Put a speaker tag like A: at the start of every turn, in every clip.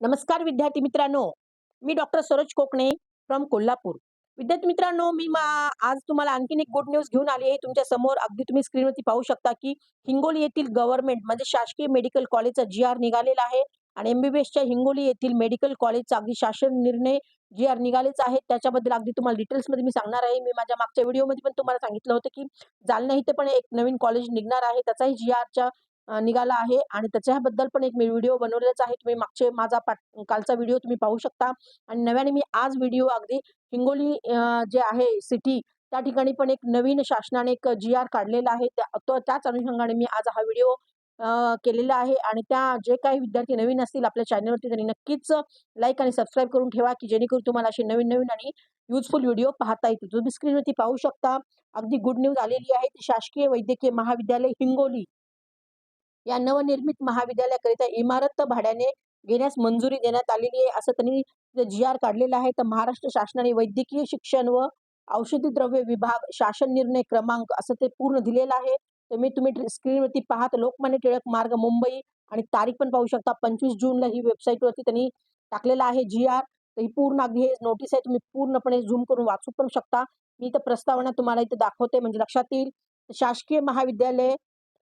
A: नमस्कार विद्यार्थी मित्रांनो. मी डॉक्टर सरोज कोकणे फ्रॉम कोल्हापूर. विद्यार्थी मित्रांनो मी मा आज तुम्हाला आणखीन एक गुड न्यूज घेऊन आली आहे. तुमच्यासमोर अगदी तुम्ही स्क्रीनवरती पाहू शकता की हिंगोली येथील गव्हर्नमेंट म्हणजे शासकीय मेडिकल कॉलेजचा जी आर निघालेला आहे आणि एमबीबीएसच्या हिंगोली येथील मेडिकल कॉलेजचा अगदी शासन निर्णय जी आर निघालेचा आहे. त्याच्याबद्दल अगदी तुम्हाला डिटेल्समध्ये मी सांगणार आहे. मी माझ्या मागच्या व्हिडिओमध्ये पण तुम्हाला सांगितलं होतं की जालना इथे पण एक नवीन कॉलेज निघणार आहे. त्याचाही जी आरच्या निघाला आहे आणि त्याच्याबद्दल पण एक मी व्हिडिओ बनवलेलाच आहे. तुम्ही मागचे माझा पाठ कालचा व्हिडिओ तुम्ही पाहू शकता. आणि नव्याने मी आज व्हिडिओ अगदी हिंगोली जे आहे सिटी त्या ठिकाणी पण एक नवीन शासनाने एक जी आर काढलेला आहे. त्या तो त्याच अनुषंगाने मी आज हा व्हिडिओ केलेला आहे. आणि त्या जे काही विद्यार्थी नवीन असतील आपल्या चॅनलवरती त्यांनी नक्कीच लाईक आणि सबस्क्राईब करून ठेवा की जेणेकरून तुम्हाला असे नवीन नवीन आणि युजफुल व्हिडिओ पाहता येतील. तुम्ही स्क्रीनवरती पाहू शकता. अगदी गुड न्यूज आलेली आहे. ती शासकीय वैद्यकीय महाविद्यालय हिंगोली. या नवनिर्मित महाविद्यालयाकरिता इमारत भाड्याने घेण्यास मंजुरी देण्यात आलेली आहे असं त्यांनी जी आर काढलेला आहे. तर महाराष्ट्र शासनाने वैद्यकीय शिक्षण व औषधी द्रव्य विभाग शासन निर्णय क्रमांक असं ते पूर्ण दिलेलं आहे. तर मी तुम्ही स्क्रीनवरती पाहत लोकमान्य टिळक मार्ग मुंबई आणि तारीख पण पाहू शकता. पंचवीस जूनला ही वेबसाईटवरती त्यांनी टाकलेला आहे जी आर तर ही पूर्ण अगदी हे नोटीस आहे तुम्ही पूर्णपणे झूम करून वाचू पण शकता. मी इथं प्रस्तावना तुम्हाला इथे दाखवते म्हणजे लक्षात येईल. शासकीय महाविद्यालय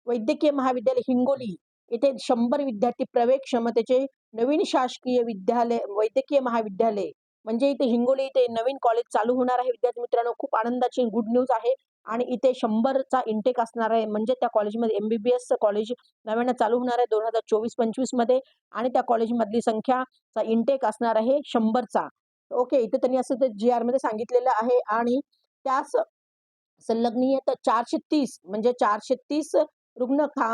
A: वैद्यकीय महाविद्यालय हिंगोली येथे शंभर विद्यार्थी प्रवेश क्षमतेचे नवीन शासकीय विद्यालय वैद्यकीय महाविद्यालय म्हणजे इथे हिंगोली इथे नवीन कॉलेज चालू होणार आहे. विद्यार्थी मित्रांनो खूप आनंदाची गुड न्यूज आहे. आणि इथे शंभरचा इंटेक असणार आहे. म्हणजे त्या कॉलेजमध्ये एमबीबीएस कॉलेज नव्यानं चालू होणार आहे दोन हजार चोवीस पंचवीसमध्ये. आणि त्या कॉलेजमधली संख्याचा इंटेक असणार आहे शंभरचा. ओके इथे त्यांनी असं ते जी आरमध्ये सांगितलेलं आहे. आणि त्यास संलग्नीय तर चारशे तीस म्हणजे चारशे तीस रुग्ण खा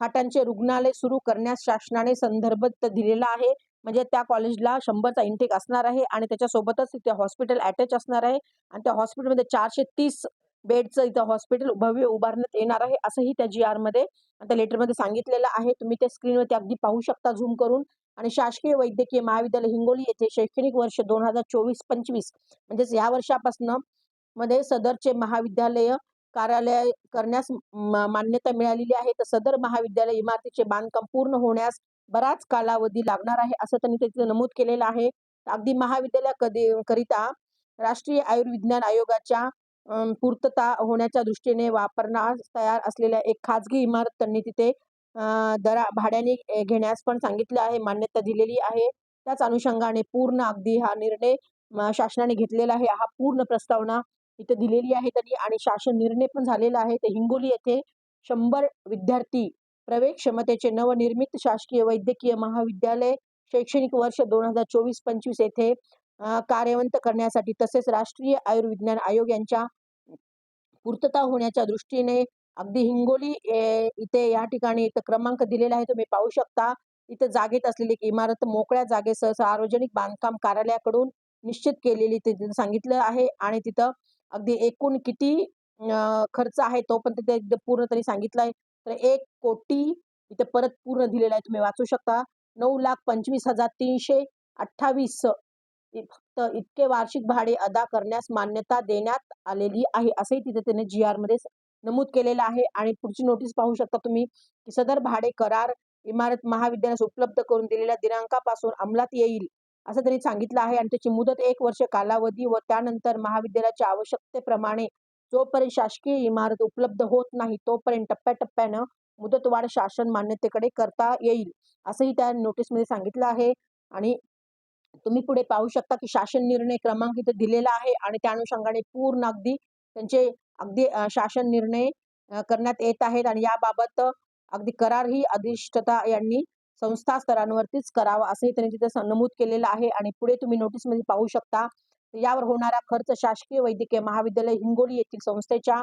A: खाटांचे रुग्णालय सुरू करण्यास शासनाने संदर्भ दिलेला आहे. म्हणजे त्या कॉलेजला शंभरचा इंटेक असणार आहे आणि त्याच्यासोबतच तिथे हॉस्पिटल अटॅच असणार आहे. आणि त्या हॉस्पिटलमध्ये चारशे तीस बेडचं इथं हॉस्पिटल भव्य उभारण्यात येणार आहे असंही त्या जी आरमध्ये त्या लेटरमध्ये सांगितलेलं आहे. तुम्ही त्या स्क्रीनवरती अगदी पाहू शकता झूम करून. आणि शासकीय वैद्यकीय महाविद्यालय हिंगोली येथे शैक्षणिक वर्ष दोन हजार चोवीस पंचवीस म्हणजेच या वर्षापासून मध्ये सदरचे महाविद्यालय कार्यालय करण्यास म- मान्यता मिळालेली आहे. तर सदर महाविद्यालय इमारतीचे बांधकाम पूर्ण होण्यास बराच कालावधी लागणार आहे असं त्यांनी तिथे नमूद केलेलं आहे. अगदी महाविद्यालय कधी करिता राष्ट्रीय आयुर्विज्ञान आयोगाच्या पूर्तता होण्याच्या दृष्टीने वापरण्यास तयार असलेल्या एक खाजगी इमारत त्यांनी तिथे दरा भाड्याने घेण्यास पण सांगितलं आहे मान्यता दिलेली आहे. त्याच अनुषंगाने पूर्ण अगदी हा निर्णय शासनाने घेतलेला आहे. हा पूर्ण प्रस्तावना इथे दिलेली आहे त्यांनी आणि शासन निर्णय पण झालेला आहे. तर हिंगोली येथे शंभर विद्यार्थी प्रवेश क्षमतेचे नवनिर्मित शासकीय वैद्यकीय महाविद्यालय शैक्षणिक वर्ष दोन हजार चोवीस पंचवीस येथे कार्यवंत करण्यासाठी तसेच राष्ट्रीय आयुर्विज्ञान आयोग यांच्या पूर्तता होण्याच्या दृष्टीने अगदी हिंगोली इथे या ठिकाणी इथं क्रमांक दिलेला आहे. तुम्ही पाहू शकता. इथं जागेत असलेली इमारत मोकळ्या जागेसह सार्वजनिक बांधकाम कार्यालयाकडून निश्चित केलेली ते सांगितलं आहे आणि तिथं अगदी एकूण किती खर्च आहे तो पण तिथे एकदा पूर्ण तरी सांगितलं आहे. तर एक कोटी इथे परत पूर्ण दिलेला आहे तुम्ही वाचू शकता. नऊ लाख पंचवीस हजार तीनशे अठ्ठावीस फक्त इतके वार्षिक भाडे अदा करण्यास मान्यता देण्यात आलेली आहे असंही तिथे त्याने जी आरमध्ये नमूद केलेलं आहे. आणि पुढची नोटीस पाहू शकता तुम्ही की सदर भाडे करार इमारत महाविद्यालयास उपलब्ध करून दिलेल्या दिनांकापासून अंमलात येईल असं त्यांनी सांगितलं आहे. आणि त्याची मुदत एक वर्ष कालावधी व त्यानंतर महाविद्यालयाच्या आवश्यकतेप्रमाणे जोपर्यंत शासकीय इमारत उपलब्ध होत नाही तोपर्यंत टप्प्याटप्प्यानं मुदतवाढ शासन मान्यतेकडे करता येईल असंही त्या नोटीसमध्ये सांगितलं आहे. आणि तुम्ही पुढे पाहू शकता की शासन निर्णय क्रमांक इथे दिलेला आहे आणि त्या अनुषंगाने पूर्ण अगदी त्यांचे अगदी शासन निर्णय करण्यात येत आहेत. आणि याबाबत अगदी करार ही अधिष्ठता यांनी संस्था स्तरांवरतीच करावा असंही त्यांनी तिथे नमूद केलेलं आहे. आणि पुढे तुम्ही नोटीसमध्ये पाहू शकता यावर होणारा खर्च शासकीय वैद्यकीय महाविद्यालय हिंगोली येथील संस्थेच्या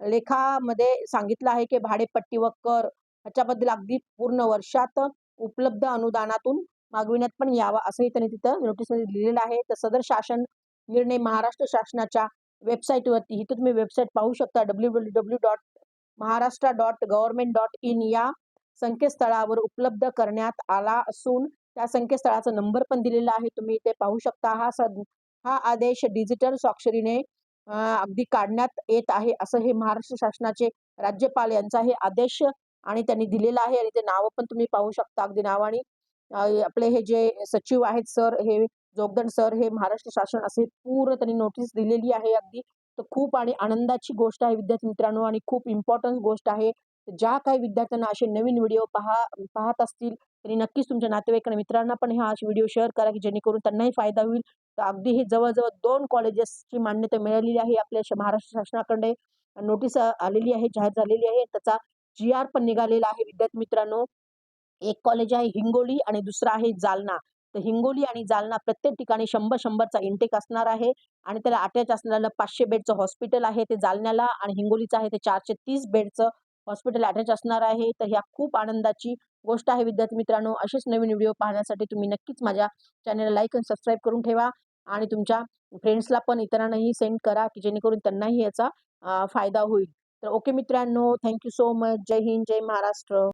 A: लेखामध्ये सांगितलं आहे की भाडेपट्टी व कर ह्याच्याबद्दल अगदी पूर्ण वर्षात उपलब्ध अनुदानातून मागविण्यात पण यावा असंही त्यांनी तिथं नोटीसमध्ये लिहिलेलं आहे. तर सदर शासन निर्णय महाराष्ट्र शासनाच्या वेबसाईटवरती इथं तुम्ही वेबसाईट पाहू शकता W W W dot Maharashtra dot government dot in या संकेतस्थळावर उपलब्ध करण्यात आला असून त्या संकेतस्थळाचा नंबर पण दिलेला आहे तुम्ही इथे पाहू शकता हा सद हा आदेश डिजिटल स्वाक्षरीने अगदी काढण्यात येत आहे असं हे महाराष्ट्र शासनाचे राज्यपाल यांचा हे आदेश आणि त्यांनी दिलेला आहे आणि ते नावं पण तुम्ही पाहू शकता अगदी नावाने आपले हे जे सचिव आहेत सर हे जोगदंड सर हे महाराष्ट्र शासन असे पूर्ण त्यांनी नोटीस दिलेली आहे अगदी. तर खूप आणि आनंदाची गोष्ट आहे विद्यार्थी मित्रांनो आणि खूप इम्पॉर्टन्स गोष्ट आहे. ज्या काही विद्यार्थ्यांना असे नवीन व्हिडिओ पहा पाहत असतील, त्यांनी नक्कीच तुमच्या नातेवाईक आणि मित्रांना पण हा असे व्हिडिओ शेअर करा, की जेणेकरून त्यांनाही फायदा होईल. तर अगदी हे जवळजवळ दोन कॉलेजेसची मान्यता मिळालेली आहे आपल्या महाराष्ट्र शासनाकडे. नोटीस आलेली आहे, जाहीर झालेली आहे. त्याचा जी-आर पण निघालेला आहे विद्यार्थी मित्रांनो. एक कॉलेज आहे हिंगोली आणि दुसरं आहे जालना. तर हिंगोली आणि जालना प्रत्येक ठिकाणी शंभर शंभरचा इंटेक असणार आहे आणि त्याला अटॅच असणारं पाचशे बेडचं हॉस्पिटल आहे ते जालन्याला आणि हिंगोलीचं आहे ते 430 बेडचं हॉस्पिटल अटॅच असणार आहे. तर ह्या खूप आनंदाची गोष्ट आहे विद्यार्थी मित्रांनो. असेच नवीन व्हिडिओ पाहण्यासाठी तुम्ही नक्कीच माझ्या चॅनलला लाईक आणि सबस्क्राईब करून ठेवा आणि तुमच्या फ्रेंड्सला पण इतरांनाही सेंड करा, की जेणेकरून त्यांनाही याचा फायदा होईल. तर ओके मित्रांनो, thank you so much. Jai Hind, Jai Maharashtra.